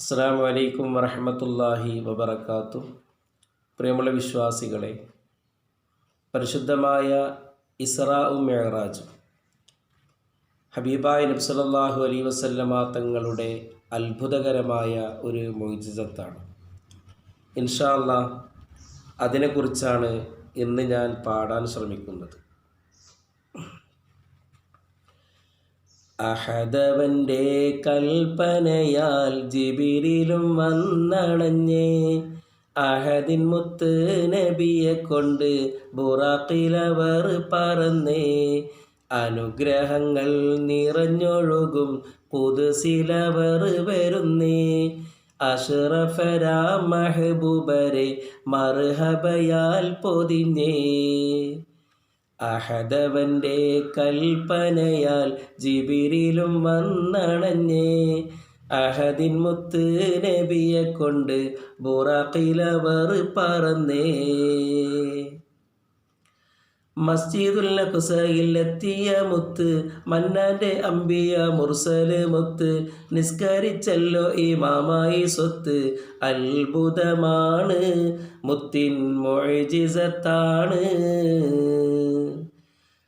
അസ്സാം വലൈക്കും വറഹമത്തല്ലാഹി വബർക്കാത്തു പ്രിയമുള്ള വിശ്വാസികളെ പരിശുദ്ധമായ ഇസ്രാഉ മെഹറാജ് ഹബീബായ് നബ്സലല്ലാഹു അലൈ വസല്ലമ തങ്ങളുടെ അത്ഭുതകരമായ ഒരു മൊയ്ജിതത്താണ് ഇൻഷാ അല്ലാ അതിനെക്കുറിച്ചാണ് ഇന്ന് ഞാൻ പാടാൻ ശ്രമിക്കുന്നത്. അഹദവന്റെ കൽപ്പനയാൽ ജിബിരിലും വന്നണഞ്ഞേ. അഹദിൻ മുത്ത് നബിയെ കൊണ്ട് ബുറാക്കിലവർ പറന്നേ. അനുഗ്രഹങ്ങൾ നിറഞ്ഞൊഴുകും പുതുസിലവർ വരുന്നേ. അഷറഫരാ മഹബൂബരെ മർഹബയാൽ പൊതിഞ്ഞേ. അഹദവന്റെ കൽപ്പനയാൽ ജിബിരിലും വന്നണഞ്ഞേ. അഹദിൻ മുത്ത് നബിയെ കൊണ്ട് ബുറാഖിലവർ പറന്നേ. മസ്ജിദുൽ അഖ്സയിൽ എത്തിയ മുത്ത് മന്നാന്റെ അമ്പിയ മുർസൽ മുത്ത് നിസ്കരിച്ചല്ലോ ഈ മാമായി സ്വത്ത്. അത്ഭുതമാണ് മുത്തിൻ മൊഴിജിസത്താണ്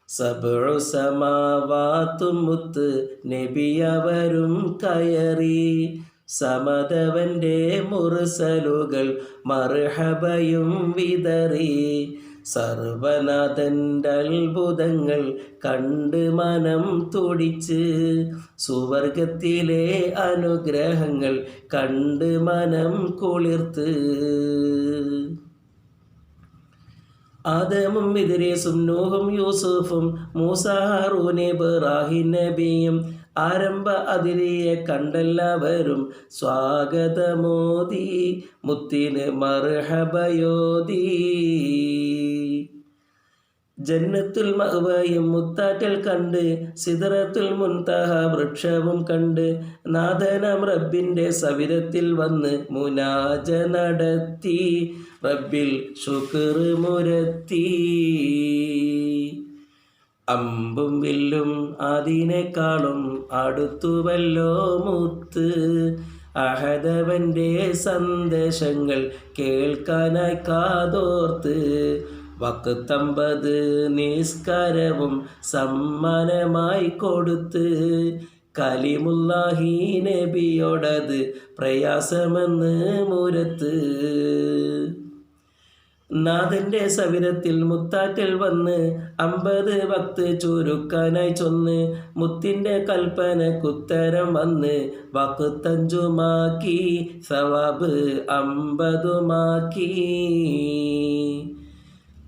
സബഴു സമാവാത്തും മുത്ത് നബിയവരും കയറി. സമതവന്റെ മുറുസലുകൾ മർഹബയും വിതറി. സർവനാഥന്റെ അത്ഭുതങ്ങൾ കണ്ട് മനം തുടിച്ച് സുവർഗത്തിലെ അനുഗ്രഹങ്ങൾ കണ്ട് മനം കുളിർത്ത്. ആദമും ഇദ്രീസും നൂഹും യൂസുഫും മൂസ ഹാറൂൻ നബിയും ആരംഭ അതിരിയെ കണ്ടെല്ലാവരും സ്വാഗതമോദി മുത്തിന് മർഹബയോദി ജന്നത്തുൽ മഹ്വയും മുത്താറ്റൽ കണ്ട് സിദറത്തുൽ മുൻതഹ വൃക്ഷവും കണ്ട് നാഥനം റബ്ബിന്റെ സവിധത്തിൽ വന്ന് മുനാജ നടത്തി റബ്ബിൽ മുരത്തി. അമ്പും വില്ലും അതിനേക്കാളും അടുത്തുവല്ലോ മുത്ത്. അഹദവന്റെ സന്ദേശങ്ങൾ കേൾക്കാനായി കാതോർത്ത് വക്കത്തമ്പത് നിസ്കാരവും സമ്മാനമായി കൊടുത്ത് കലിമുല്ലാഹി നബിയോടത് പ്രയാസമെന്ന് മുരത്ത്. നാഥന്റെ സവിധത്തിൽ മുത്താറ്റൽ വന്ന് അമ്പത് ഭക്ത് ചുരുക്കാനായി ചൊന്ന് മുത്തിന്റെ കൽപ്പനക്കുത്തരം വന്ന് വക്കുത്തഞ്ചുമാക്കി സവാബ് അമ്പതുമാക്കി.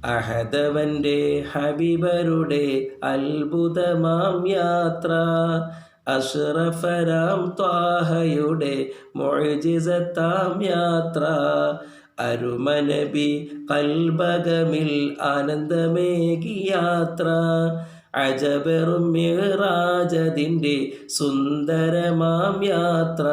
അഹദവന്റെ ഹബിബരുടെ അത്ഭുതമാം യാത്ര. അഷ്റഫരാം ത്വാഹയുടെ മൊഴിജിസത്താം യാത്ര. അരുമനബി കൽബകമിൽ ആനന്ദമേകി യാത്ര അജബറും മിറാജതിന്റെ സുന്ദരമാം യാത്ര.